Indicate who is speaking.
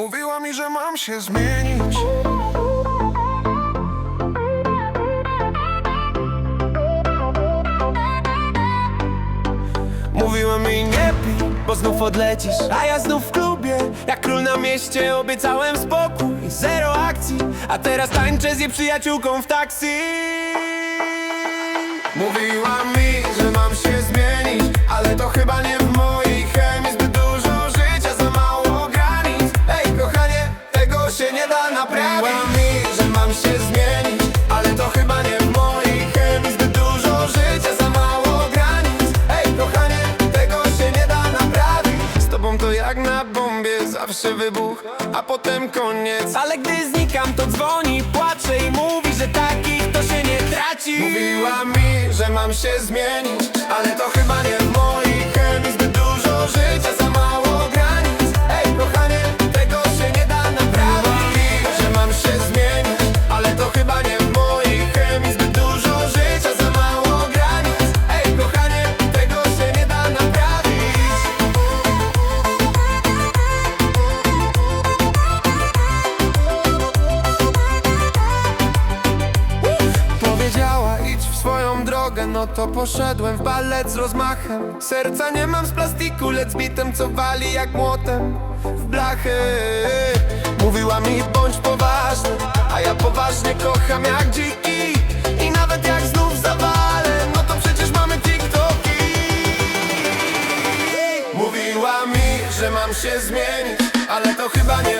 Speaker 1: Mówiła mi, że mam się zmienić.
Speaker 2: Mówiła mi nie pij, bo znów odlecisz. A ja znów w klubie, jak król na mieście Obiecałem spokój, zero akcji A teraz tańczę z jej przyjaciółką w taksi.
Speaker 1: Mówiła jak na bombie Zawsze wybuch, a potem koniec.
Speaker 2: Ale gdy znikam to dzwoni, płacze i mówi, że takich to się nie traci.
Speaker 1: Mówiła mi, że mam się zmienić Ale to chyba drogę, no to poszedłem w balet z rozmachem. Serca nie mam z plastiku, lecz bitem co wali jak młotem. W blachę Mówiła mi bądź poważny, a ja poważnie kocham jak dziki I nawet jak znów zawalę, no to przecież mamy TikToki. Mówiła mi, że mam się zmienić, ale to chyba nie